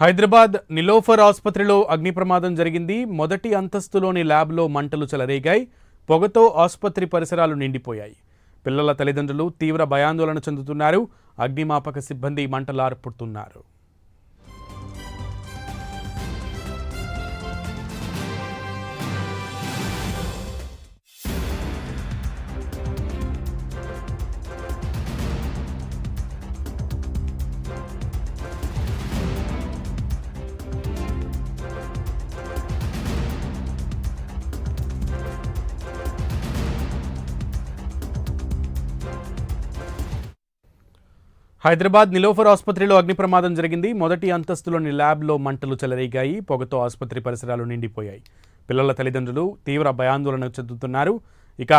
హైదరాబాద్ నిలోఫర్ ఆసుపత్రిలో అగ్ని ప్రమాదం జరిగింది. మొదటి అంతస్తులోని ల్యాబ్లో మంటలు చెలరేగాయి. పొగతో ఆసుపత్రి పరిసరాలు నిండిపోయాయి. పిల్లల తల్లిదండ్రులు తీవ్ర భయాందోళన చెందుతున్నారు. అగ్నిమాపక సిబ్బంది మంటలార్పుతున్నారు. హైదరాబాద్ నిలోఫర్ ఆసుపత్రిలో అగ్ని ప్రమాదం జరిగింది. మొదటి అంతస్తులోని ల్యాబ్లో మంటలు చెలరేగాయి. పొగతో ఆసుపత్రి పరిసరాలు నిండిపోయాయి. పిల్లల తల్లిదండ్రులు తీవ్ర భయాందోళన చెందుతున్నారు. ఇక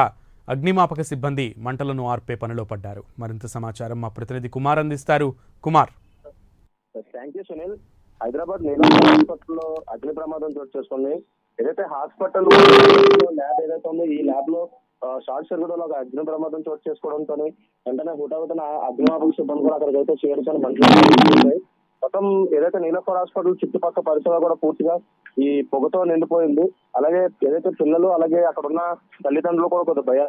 అగ్నిమాపక సిబ్బంది మంటలను ఆర్పే పనిలో పడ్డారు. మరింత సమాచారం మా ప్రతినిధి కుమార్ అందిస్తారు. కుమార్. యూ సునీల్ హైదరాబాద్ హాస్పిటల్లో అగ్ని ప్రమాదం చోటు చేసుకుంది. ఏదైతే హాస్పిటల్ ల్యాబ్ ఏదైతే ఉందో ఈ ల్యాబ్లో షార్ట్ సర్క్యూట్ వల్ల ఒక అగ్ని ప్రమాదం చోటు చేసుకోవడంతో వెంటనే హుటాహుటిన అగ్నిమాపక సిబ్బంది కూడా అక్కడికైతే చేరుకొని మంటలు మొత్తం ఏదైతే నీలఫర్ హాస్పిటల్ చుట్టుపక్కల పరిసరాలు కూడా పూర్తిగా ఈ పొగతో నిండిపోయింది. అలాగే ఏదైతే పిల్లలు అలాగే అక్కడ ఉన్న తల్లిదండ్రులు కూడా కొంత భయ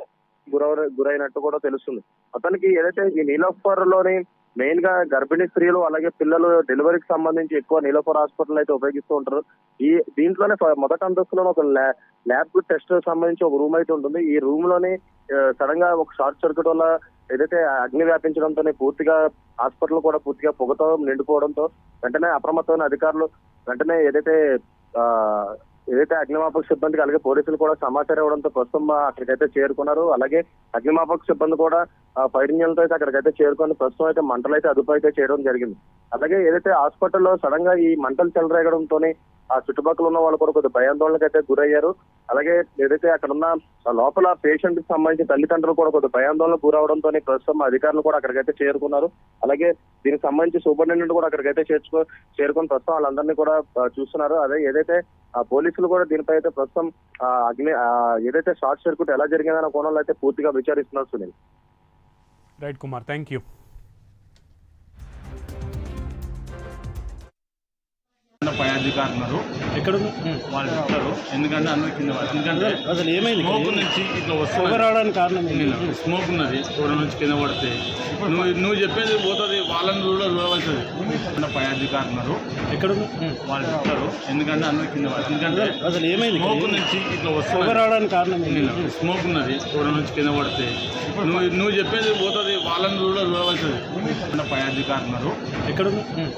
గురవ గురైనట్టు కూడా తెలుస్తుంది. మొత్తానికి ఏదైతే ఈ నీలఫర్లోని మెయిన్గా గర్భిణీ స్త్రీలు అలాగే పిల్లలు డెలివరీకి సంబంధించి ఎక్కువ నీలోఫర్ హాస్పిటల్ అయితే ఉపయోగిస్తూ ఉంటారు. ఈ దీంట్లోనే మొదటి అంతస్తులో ఒక ల్యాబ్ టెస్ట్ సంబంధించి ఒక రూమ్ అయితే ఉంటుంది. ఈ రూమ్లోనే సడన్గా ఒక షార్ట్ సర్క్యూట్ వల్ల ఏదైతే అగ్ని వ్యాపించడంతోనే పూర్తిగా హాస్పిటల్ కూడా పూర్తిగా పొగతో నిండిపోవడంతో వెంటనే అప్రమత్తమైన అధికారులు వెంటనే ఏదైతే ఏదైతే అగ్నిమాపక సిబ్బందికి అలాగే పోలీసులు కూడా సమాచారం ఇవ్వడంతో ప్రస్తుతం అక్కడికైతే చేరుకున్నారు. అలాగే అగ్నిమాపక సిబ్బంది కూడా ఆ, ఫైర్ ఇంజన్లతో అయితే అక్కడికైతే చేరుకొని ప్రస్తుతం అయితే మంటలు అయితే అదుపు అయితే చేయడం జరిగింది. అలాగే ఏదైతే హాస్పిటల్లో సడన్గా ఈ మంటలు చెలరేగడంతోనే ఆ చుట్టుపక్కల ఉన్న వాళ్ళు కూడా కొద్దిగా భయాందోళనకు అయితే గురయ్యారు. అలాగే ఏదైతే అక్కడ ఉన్న లోపల పేషెంట్కి సంబంధించిన తల్లిదండ్రులు కూడా కొద్దిగా భయాందోళనకు గురవడంతో ప్రస్తుతం అధికారులు కూడా అక్కడికైతే చేరుకున్నారు. అలాగే దీనికి సంబంధించి సూపరింటెండెంట్ కూడా అక్కడికైతే చేర్చుకో చేరుకొని ప్రస్తుతం వాళ్ళందరినీ కూడా చూస్తున్నారు. అదే ఏదైతే పోలీసులు కూడా దీనిపై అయితే ప్రస్తుతం అగ్ని ఆ, ఏదైతే షార్ట్ సర్క్యూట్ ఎలా జరిగిందన్న కోణంలో అయితే పూర్తిగా విచారిస్తున్నారు Sunil. Right Kumar thank you పై అధికారులు ఉన్నారు ఎక్కడ వాళ్ళు చెప్తారు ఎందుకంటే అందరు కింద వాళ్ళు. ఎందుకంటే అసలు ఏమైంది స్మోక్ నుంచి ఇట్లా పొగ వస్తుంది రావడానికి కారణం? స్మోక్ ఉన్నది దూరం నుంచి కింద పడితే. నువ్వు నువ్వు చెప్పేది పోతుంది వాళ్ళని కూడా చూడవలసింది. పై అధికారులు ఉన్నారు ఎక్కడ వాళ్ళు చెప్తారు ఎందుకంటే అందరు కింద వాళ్ళు. ఎందుకంటే అసలు ఏమైంది స్మోక్ నుంచి ఇట్లా వస్తుంది రావడానికి కారణం? స్మోక్ ఉన్నది దూరం నుంచి కింద పడితే. నువ్వు నువ్వు చెప్పేది పోతుంది వాళ్ళని కూడా చూడవలసింది. పై అధికారులు ఉన్నారు ఎక్కడ